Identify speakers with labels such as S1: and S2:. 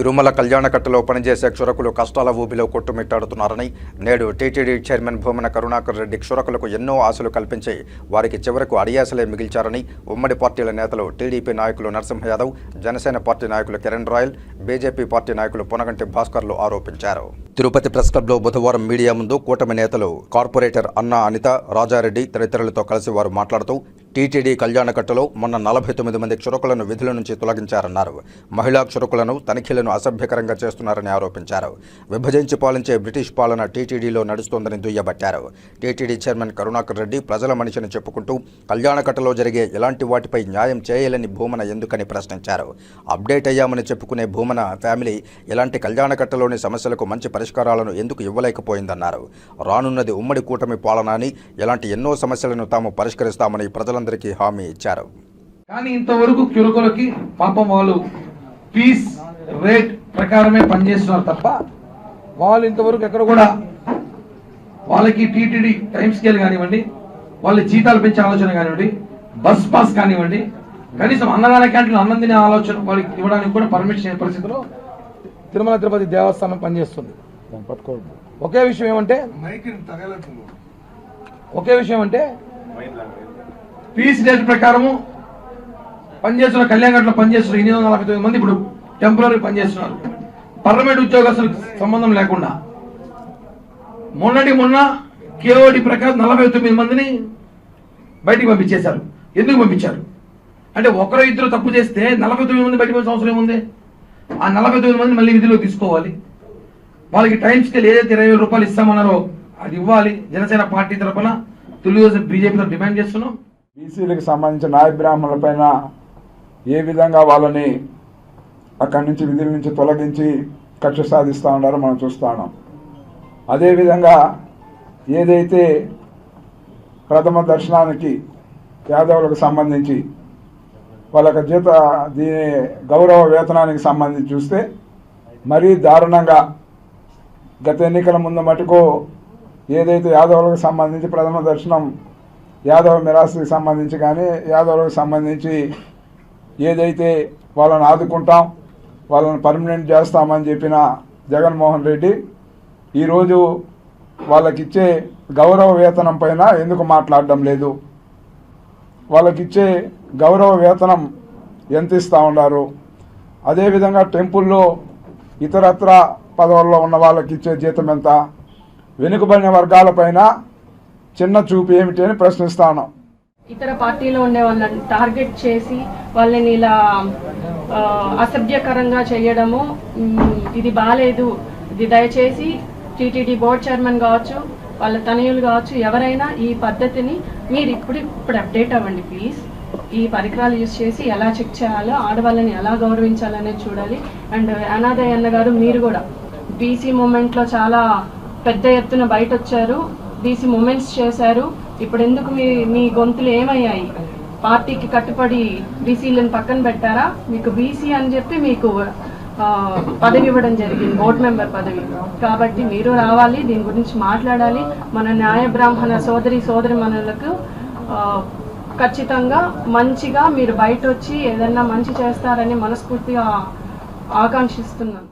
S1: తిరుమల కళ్యాణకట్టలో పనిచేసే క్షురకులు కష్టాల ఊబిలో కొట్టుమిట్టాడుతున్నారని నేడు టీటీడీ చైర్మన్ భూమన కరుణాకర్ రెడ్డి క్షురకులకు ఎన్నో ఆశలు కల్పించి వారికి చివరకు అడియాసలే మిగిల్చారని ఉమ్మడి పార్టీల నేతలు టీడీపీ నాయకులు నరసింహ యాదవ్ జనసేన పార్టీ నాయకులు కిరణ్ రాయల్ బీజేపీ పార్టీ నాయకులు పునగంటి భాస్కర్లు ఆరోపించారు. తిరుపతి ప్రెస్ క్లబ్లో బుధవారం మీడియా ముందు కూటమి నేతలు కార్పొరేటర్ అన్నా అనిత రాజారెడ్డి తదితరులతో కలిసి వారు మాట్లాడుతూ టీటీడీ కళ్యాణకట్టలో మొన్న నలభై తొమ్మిది మంది క్షురకులను విధుల నుంచి తొలగించారన్నారు. మహిళా క్షురకులను తనిఖీలను అసభ్యకరంగా చేస్తున్నారని ఆరోపించారు. విభజించి పాలించే బ్రిటిష్ పాలన టీటీడీలో నడుస్తోందని దుయ్యబట్టారు. టీటీడీ చైర్మన్ కరుణాకర్ రెడ్డి ప్రజల మనిషిని చెప్పుకుంటూ కళ్యాణకట్టలో జరిగే ఇలాంటి వాటిపై న్యాయం చేయాలని భూమన ఎందుకని ప్రశ్నించారు. అప్డేట్ అయ్యామని చెప్పుకునే భూమన ఫ్యామిలీ ఇలాంటి కళ్యాణకట్టలోని సమస్యలకు మంచి పరిష్కారాలను ఎందుకు ఇవ్వలేకపోయిందన్నారు. రానున్నది ఉమ్మడి కూటమి పాలన అని ఇలాంటి ఎన్నో సమస్యలను తాము పరిష్కరిస్తామని ప్రజలందరికీ హామీ ఇచ్చారు.
S2: కానీ ఇంతవరకు కిరుకులకి పాపం వాళ్ళు పీస్ రేట్ ప్రకారమే పనిచేస్తున్నారు తప్ప వాళ్ళు ఇంతవరకు ఎక్కడ కూడా వాళ్ళకి టీటీడీ టైం స్కేల్ కానివ్వండి వాళ్ళ జీతాలు పెంచే ఆలోచన కానివ్వండి బస్ పాస్ కానివ్వండి కనీసం అన్నదాన క్యాంటీన్ అన్నం తినే ఆలోచన వాళ్ళకి ఇవ్వడానికి కూడా పర్మిషన్ లేని పరిస్థితిలో తిరుమల తిరుపతి దేవస్థానం పనిచేస్తుంది. ఒకే విషయం ఏమంటే ఒకే విషయం అంటే పీసీ డేట్ ప్రకారము పనిచేస్తున్న కళ్యాణఘట్లో పనిచేస్తున్న ఎనిమిది వందల నలభై తొమ్మిది మంది ఇప్పుడు టెంపరీ పనిచేస్తున్నారు. పర్మనెంట్ ఉద్యోగస్తులకు సంబంధం లేకుండా. మొన్నటి మొన్న కేఓడి ప్రకారం నలభై తొమ్మిది మందిని బయటికి పంపించేశారు. ఎందుకు పంపించారు? అంటే ఒకరు ఇద్దరు తప్పు చేస్తే నలభై తొమ్మిది మంది బయటకు వచ్చే అవసరం ఏముంది? ఆ నలభై తొమ్మిది మంది మళ్ళీ విధిలో తీసుకోవాలి. వాళ్ళకి టైం స్కేల్ ఏదైతే ఇరవై వేల రూపాయలు ఇస్తామన్నారో అది ఇవ్వాలి. జనసేన పార్టీ తరఫున తెలుగుదేశం బీజేపీతో డిమాండ్ చేస్తున్నాం.
S3: బీసీలకు సంబంధించిన నాయ బ్రాహ్మణులపైన ఏ విధంగా వాళ్ళని అక్కడి నుంచి విధుల నుంచి తొలగించి కక్ష సాధిస్తూ ఉన్నారో మనం చూస్తాం ఉన్నాం. అదేవిధంగా ఏదైతే ప్రథమ దర్శనానికి యాదవులకు సంబంధించి వాళ్ళ జీత దీని గౌరవ వేతనానికి సంబంధించి చూస్తే మరీ దారుణంగా గత ఎన్నికల ముందు మటుకు ఏదైతే యాదవులకు సంబంధించి ప్రథమ దర్శనం యాదవ మిరాస్కి సంబంధించి కానీ యాదవులకు సంబంధించి ఏదైతే వాళ్ళని ఆదుకుంటాం వాళ్ళని పర్మనెంట్ చేస్తామని చెప్పిన జగన్మోహన్ రెడ్డి ఈరోజు వాళ్ళకిచ్చే గౌరవ వేతనం పైన ఎందుకు మాట్లాడడం లేదు? వాళ్ళకిచ్చే గౌరవ వేతనం ఎంత ఇస్తూ ఉన్నారు? అదేవిధంగా టెంపుల్లో ఇతరత్ర పదవుల్లో ఉన్న వాళ్ళకి ఇచ్చే జీతం ఎంత? వెనుకబడిన వర్గాలపైన చిన్న చూపు ఏమిటి అని ప్రశ్నిస్తాను.
S4: ఇతర పార్టీలో ఉండే వాళ్ళని టార్గెట్ చేసి వాళ్ళని ఇలా అసభ్యకరంగా చేయడము ఇది బాగాలేదు ఇది దయచేసి టీటీడీ బోర్డ్ చైర్మన్ కావచ్చు వాళ్ళ తనయులు కావచ్చు ఎవరైనా ఈ పద్ధతిని మీరు ఇప్పుడు ఇప్పుడు అప్డేట్ అవ్వండి ప్లీజ్. ఈ పరికరాలు యూజ్ చేసి ఎలా చెక్ చేయాలో ఆడవాళ్ళని ఎలా గౌరవించాలనేది చూడాలి. అండ్ అనాథయ్య అన్న గారు మీరు కూడా. బీసీ మూమెంట్లో చాలా పెద్ద ఎత్తున బయట వచ్చారు దీసి మూమెంట్స్ చేశారు. ఇప్పుడు ఎందుకు మీ మీ గొంతులు ఏమయ్యాయి? పార్టీకి కట్టుబడి బీసీలను పక్కన పెట్టారా? మీకు బీసీ అని చెప్పి మీకు పదవి ఇవ్వడం జరిగింది బోర్డు మెంబర్ పదవి. కాబట్టి మీరు రావాలి దీని గురించి మాట్లాడాలి. మన న్యాయ బ్రాహ్మణ సోదరి సోదరి మనులకు ఖచ్చితంగా మంచిగా మీరు బయట వచ్చి ఏదన్నా మంచి చేస్తారని మనస్ఫూర్తిగా ఆకాంక్షిస్తున్నాను.